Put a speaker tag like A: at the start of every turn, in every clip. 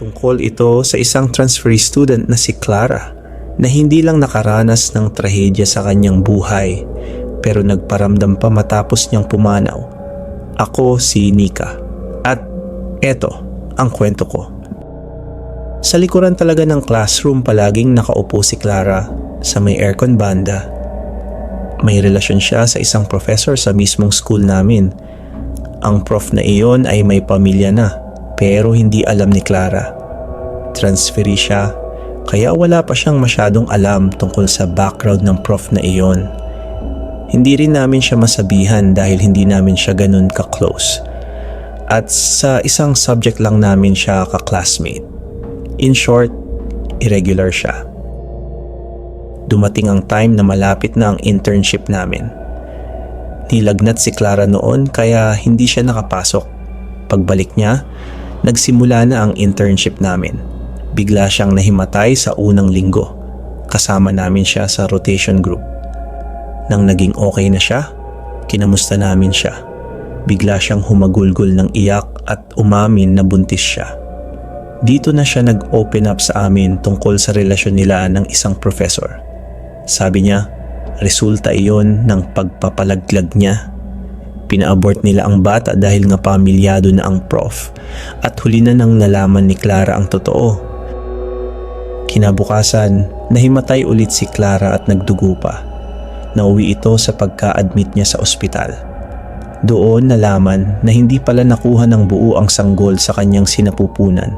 A: Tungkol ito sa isang transferee student na si Clara na hindi lang nakaranas ng trahedya sa kanyang buhay pero nagparamdam pa matapos niyang pumanaw. Ako si Nika at eto ang kwento ko. Sa likuran talaga ng classroom palaging nakaupo si Clara sa may aircon banda. May relasyon siya sa isang professor sa mismong school namin. Ang prof na iyon ay may pamilya na pero hindi alam ni Clara. Transferee siya kaya wala pa siyang masyadong alam tungkol sa background ng prof na iyon. Hindi rin namin siya masabihan dahil hindi namin siya ganun ka-close. At sa isang subject lang namin siya ka-classmate. In short, irregular siya. Dumating ang time na malapit na ang internship namin. Nilagnat si Clara noon kaya hindi siya nakapasok. Pagbalik niya, nagsimula na ang internship namin. Bigla siyang nahimatay sa unang linggo. Kasama namin siya sa rotation group. Nang naging okay na siya, kinamusta namin siya. Bigla siyang humagulgol ng iyak at umamin na buntis siya. Dito na siya nag-open up sa amin tungkol sa relasyon nila ng isang professor. Sabi niya, resulta iyon ng pagpapalaglag niya. Pina-abort nila ang bata dahil nga pamilyado na ang prof at huli na nang nalaman ni Clara ang totoo. Kinabukasan, nahimatay ulit si Clara at nagdugo pa. Nauwi ito sa pagka-admit niya sa ospital. Doon nalaman na hindi pala nakuha ng buo ang sanggol sa kanyang sinapupunan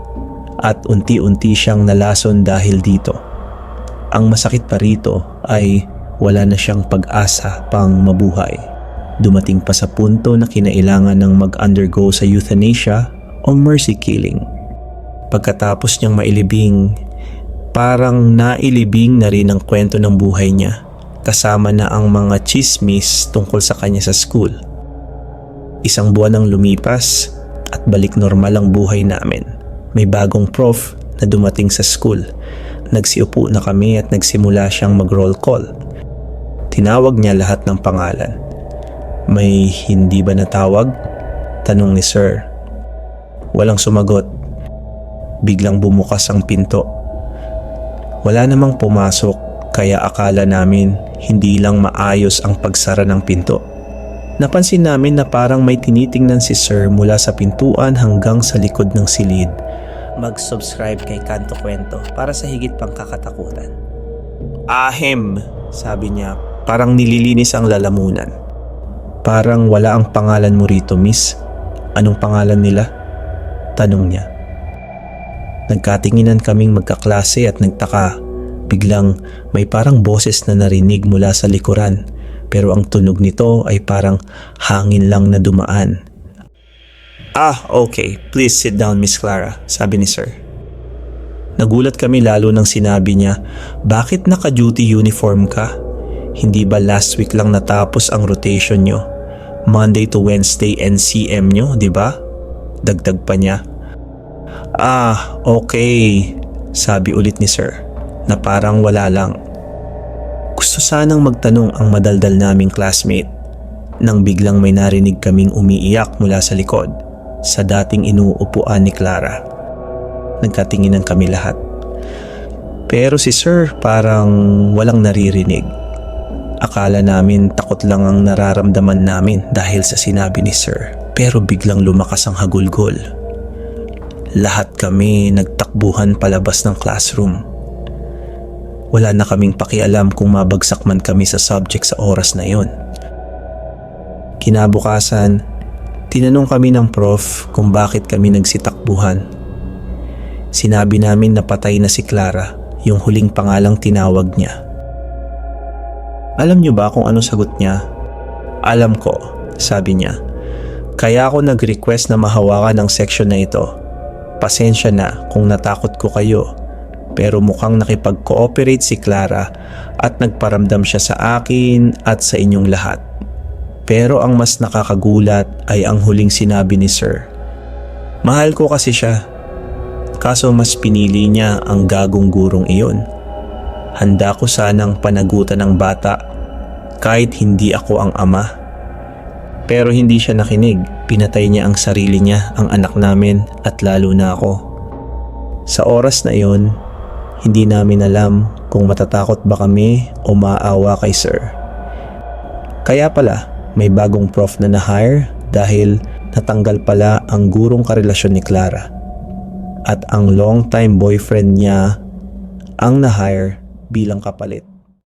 A: at unti-unti siyang nalason dahil dito. Ang masakit pa rito ay wala na siyang pag-asa pang mabuhay. Dumating pa sa punto na kinailangan ng mag-undergo sa euthanasia o mercy killing. Pagkatapos niyang mailibing, parang nailibing na rin ang kwento ng buhay niya kasama na ang mga chismis tungkol sa kanya sa school. Isang buwan ang lumipas at balik normal ang buhay namin. May bagong prof na dumating sa school. Nagsiupo na kami at nagsimula siyang mag-roll call. Tinawag niya lahat ng pangalan. May hindi ba natawag? Tanong ni Sir. Walang sumagot. Biglang bumukas ang pinto. Wala namang pumasok kaya akala namin hindi lang maayos ang pagsara ng pinto. Napansin namin na parang may tinitingnan si Sir mula sa pintuan hanggang sa likod ng silid. Mag-subscribe kay Kanto Kwento para sa higit pang kakatakutan. Ahem, sabi niya, parang nililinis ang lalamunan. Parang wala ang pangalan mo rito, miss. Anong pangalan nila? Tanong niya. Nagkatinginan kaming magkaklase at nagtaka Biglang may parang boses na narinig mula sa likuran pero ang tunog nito ay parang hangin lang na dumaan. Ah, okay. Please sit down, Miss Clara, sabi ni Sir. Nagulat kami lalo nang sinabi niya, bakit naka-duty uniform ka? Hindi ba last week lang natapos ang rotation nyo? Monday to Wednesday NCM nyo, di ba? Dagdag pa niya. Ah, okay, sabi ulit ni Sir na parang wala lang. Gusto sanang magtanong ang madaldal naming classmate nang biglang may narinig kaming umiiyak mula sa likod sa dating inuupuan ni Clara. Nagkatinginan kami lahat. Pero si Sir parang walang naririnig. Akala namin takot lang ang nararamdaman namin dahil sa sinabi ni Sir. Pero biglang lumakas ang hagulgol. Lahat kami nagtakbuhan palabas ng classroom wala na kaming pakialam kung mabagsak man kami sa subject sa oras na yon. Kinabukasan, tinanong kami ng prof kung bakit kami nagsitakbuhan. Sinabi namin na patay na si Clara, yung huling pangalang tinawag niya. Alam niyo ba kung ano sagot niya? Alam ko, sabi niya. Kaya ako nag-request na mahawakan ang section na ito. Pasensya na kung natakot ko kayo pero mukhang nakipag-cooperate si Clara at nagparamdam siya sa akin at sa inyong lahat. Pero ang mas nakakagulat ay ang huling sinabi ni Sir. Mahal ko kasi siya. Kaso mas pinili niya ang gagong gurong iyon. Handa ko sanang panagutan ng bata kahit hindi ako ang ama. Pero hindi siya nakinig. Pinatay niya ang sarili niya, ang anak namin at lalo na ako. Sa oras na iyon, hindi namin alam kung matatakot ba kami o maawa kay sir. Kaya pala, may bagong prof na na-hire dahil natanggal pala ang gurong karelasyon ni Clara. At ang long-time boyfriend niya ang na-hire bilang kapalit.